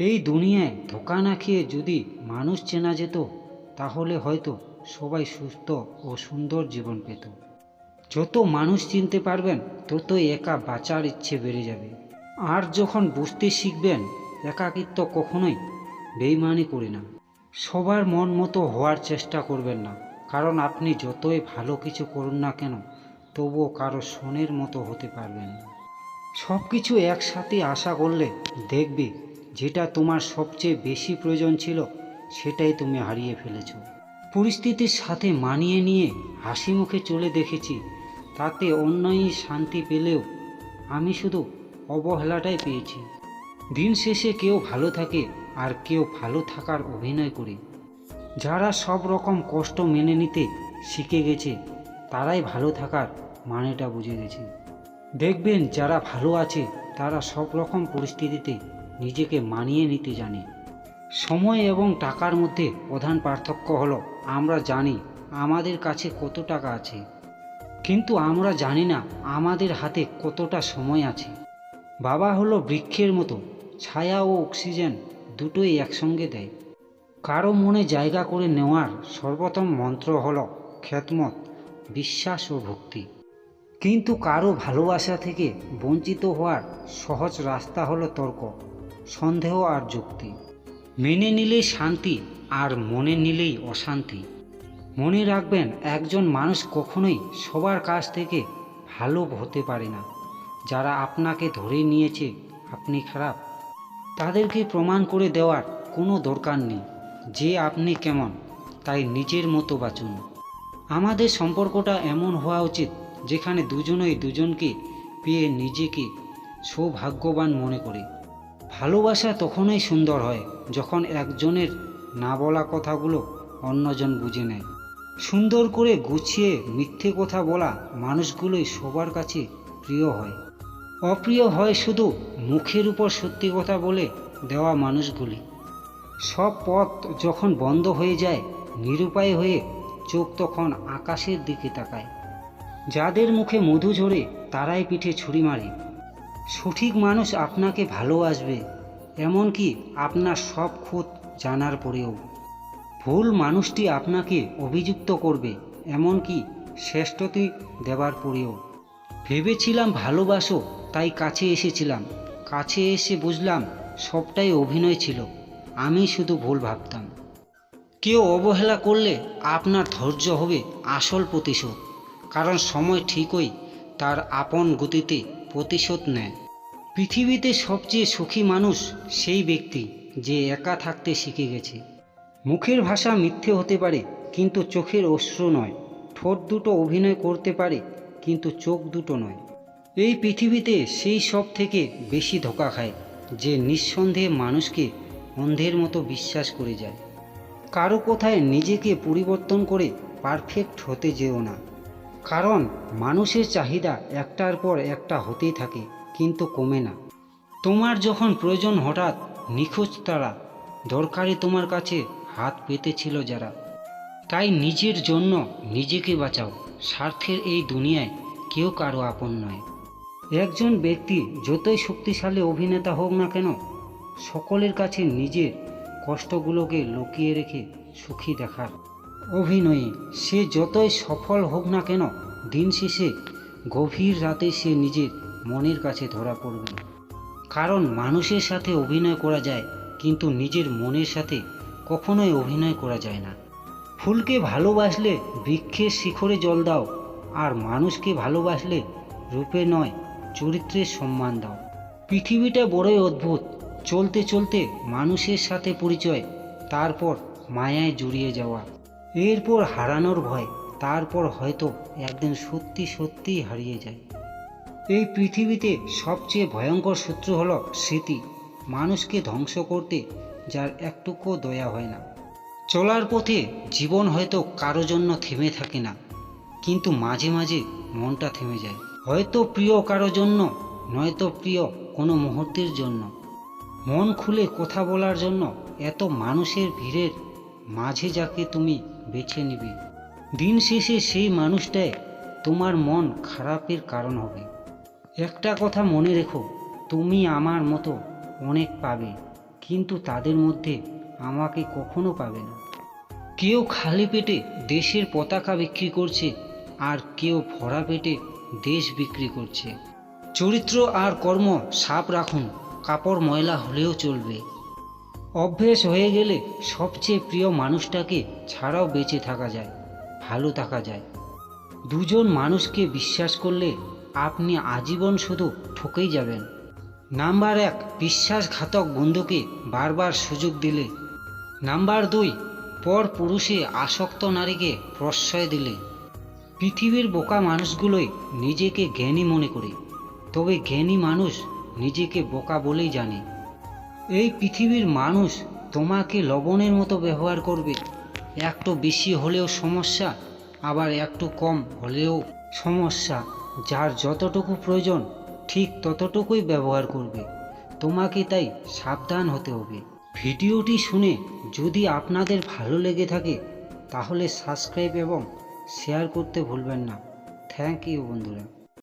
এই দুনিয়ায় ধোকা না খেয়ে যদি মানুষ চেনা যেত, তাহলে হয়তো সবাই সুস্থ ও সুন্দর জীবন পেত। যত মানুষ চিনতে পারবেন, ততই একা বাঁচার ইচ্ছে বেড়ে যাবে। আর যখন বুঝতে শিখবেন, একাকিত্ব কখনোই বেইমানি করে না। সবার মন মতো হওয়ার চেষ্টা করবেন না। কারণ আপনি যতই ভালো কিছু করুন না কেন, তবুও কারও সোনের মতো হতে পারবেন না। সব কিছু একসাথে আশা করলে দেখবে যেটা তোমার সবচেয়ে বেশি প্রয়োজন ছিল, সেটাই তুমি হারিয়ে ফেলেছ। পরিস্থিতির সাথে মানিয়ে নিয়ে হাসি মুখে চলে দেখেছি, তাতে অন্যই শান্তি পেলেও আমি শুধু অবহেলাটাই পেয়েছি। দিন শেষে কেউ ভালো থাকে আর কেউ ভালো থাকার অভিনয় করে। যারা সব রকম কষ্ট মেনে নিতে শিখে গেছে, তারাই ভালো থাকার মানেটা বুঝে গেছে। দেখবেন যারা ভালো আছে, তারা সব রকম পরিস্থিতিতে নিজেকে মানিয়ে নিতে জানে। সময় এবং টাকার মধ্যে প্রধান পার্থক্য হলো, আমরা জানি আমাদের কাছে কত টাকা আছে। কিন্তু আমরা জানি না আমাদের হাতে কতটা সময় আছে। বাবা হলো বৃক্ষের মতো, ছায়া ও অক্সিজেন দুটোই একসঙ্গে দেয়। কারও মনে জায়গা করে নেওয়ার সর্বোত্তম মন্ত্র হল খ্যাতমত, বিশ্বাস ও ভক্তি। কিন্তু কারও ভালোবাসা থেকে বঞ্চিত হওয়ার সহজ রাস্তা হলো তর্ক। সন্দেহ আর যুক্তি। মেনে নিলেই শান্তি আর মনে নিলেই অশান্তি। মনে রাখবেন, একজন মানুষ কখনোই সবার কাছ থেকে ভালো হতে পারে না। যারা আপনাকে ধরে নিয়েছে, আপনি খারাপ। তাদেরকে প্রমাণ করে দেওয়ার কোনো দরকার নেই। যে আপনি কেমন, তাই নিজের মতো বাঁচুন। আমাদের সম্পর্কটা এমন হওয়া উচিত, যেখানে দুজনেই দুজনকে পেয়ে নিজেকে সৌভাগ্যবান মনে করে। ভালোবাসা তখনই সুন্দর হয় যখন একজনের না বলা কথাগুলো অন্যজন বুঝে নেয়। সুন্দর করে গুছিয়ে মিথ্যে কথা বলা মানুষগুলোই সবার কাছে প্রিয় হয়। অপ্রিয় হয় শুধু মুখের উপর সত্যি কথা বলে দেওয়া মানুষগুলি। সব পথ যখন বন্ধ হয়ে যায়, নিরুপায় হয়ে চোখ তখন আকাশের দিকে তাকায়। যাদের মুখে মধু ঝরে তারাই পিঠে ছুরি মারে। সঠিক মানুষ আপনাকে ভালোবাসবে, এমনকি আপনার সব খুঁত জানার পরেও। ভুল মানুষটি আপনাকে অভিযুক্ত করবে, এমনকি শ্রেষ্ঠতি দেবার পরেও। ভেবেছিলাম ভালোবাসো, তাই কাছে এসেছিলাম। কাছে এসে বুঝলাম সবটাই অভিনয় ছিল। আমি শুধু ভুল ভাবতাম। কেউ অবহেলা করলে আপনার ধৈর্য হবে আসল প্রতিশোধ, কারণ সময় ঠিকই তার আপন গতিতে প্রতিশোধ নেয়। পৃথিবীতে সবচেয়ে সুখী মানুষ সেই ব্যক্তি যে একা থাকতে শিখে গেছে। মুখের ভাষা মিথ্যে হতে পারে, কিন্তু চোখের অশ্রু নয়। ঠোঁট দুটো অভিনয় করতে পারে, কিন্তু চোখ দুটো নয়। এই পৃথিবীতে সেই সব থেকে বেশি ধোকা খায়, যে নিঃসন্দেহে মানুষকে অন্ধের মতো বিশ্বাস করে যায়। কারও কোথায় নিজেকে পরিবর্তন করে পারফেক্ট হতে যেও না। কারণ মানুষের চাহিদা একটার পর একটা হতেই থাকে, কিন্তু কমে না। তোমার যখন প্রয়োজন হঠাৎ নিখোঁজ তারা, দরকারে তোমার কাছে হাত পেতেছিল যারা। তাই নিজের জন্য নিজেকে বাঁচাও, স্বার্থের এই দুনিয়ায় কেউ কারও আপন নয়। একজন ব্যক্তি যতই শক্তিশালী অভিনেতা হোক না কেন, সকলের কাছে নিজের কষ্টগুলোকে লুকিয়ে রেখে সুখী দেখার অভিনয়ে। সে যতই সফল হোক না কেন, দিন শেষে গভীর রাতে সে নিজের মনের কাছে ধরা পড়বে। কারণ মানুষের সাথে অভিনয় করা যায়, কিন্তু নিজের মনের সাথে কখনোই অভিনয় করা যায় না। ফুলকে ভালোবাসলে বৃক্ষের শিখরে জল দাও, আর মানুষকে ভালোবাসলে রূপে নয়, চরিত্রের সম্মান দাও। পৃথিবীটা বড়ই অদ্ভুত। চলতে চলতে মানুষের সাথে পরিচয়, তারপর মায়ায় জড়িয়ে যাওয়া। এরপর হারানোর ভয়, তারপর হয়তো একদিন সত্যি সত্যিই হারিয়ে যায়। এই পৃথিবীতে সবচেয়ে ভয়ঙ্কর শত্রু হলো স্মৃতি, মানুষকে ধ্বংস করতে যার একটুকুও দয়া হয় না। চলার পথে জীবন হয়তো কারও জন্য থেমে থাকে না, কিন্তু মাঝে মাঝে মনটা থেমে যায়। হয়তো প্রিয় কারও জন্য, নয়তো প্রিয় কোনো মুহূর্তের জন্য। মন খুলে কথা বলার জন্য এত মানুষের ভিড়ের মাঝে যাকে তুমি বেছে নিবে। দিন শেষে সেই মানুষটাই তোমার মন খারাপের কারণ হবে। একটা কথা মনে রেখো, তুমি আমার মতো অনেক পাবে, কিন্তু তাদের মধ্যে আমাকে কখনো পাবে না। কেউ খালি পেটে দেশের পতাকা বিক্রি করছে, আর কেউ ভরা পেটে দেশ বিক্রি করছে। চরিত্র আর কর্ম সাপ রাখুন, কাপড় ময়লা হলেও চলবে। অভ্যেস হয়ে গেলে সবচেয়ে প্রিয় মানুষটাকে ছাড়াও বেঁচে থাকা যায়, ভালো থাকা যায়। দুজন মানুষকে বিশ্বাস করলে আপনি আজীবন শুধু ঠকেই যাবেন। নাম্বার এক, বিশ্বাসঘাতক বন্ধুকে বারবার সুযোগ দিলে। নাম্বার দুই, পর পুরুষে আসক্ত নারীকে প্রশ্রয় দিলে। পৃথিবীর বোকা মানুষগুলোই নিজেকে জ্ঞানী মনে করে, তবে জ্ঞানী মানুষ নিজেকে বোকা বলেই জানে। এই পৃথিবীর মানুষ তোমাকে লবণের মতো ব্যবহার করবে। একটু বেশি হলেও সমস্যা, আবার একটু কম হলেও সমস্যা। যার যতটুকু প্রয়োজন, ঠিক ততটুকুই ব্যবহার করবে। তোমাকে তাই সাবধান হতে হবে। ভিডিওটি শুনে যদি আপনাদের ভালো লেগে থাকে, তাহলে সাবস্ক্রাইব এবং শেয়ার করতে ভুলবেন না। থ্যাংক ইউ বন্ধুরা।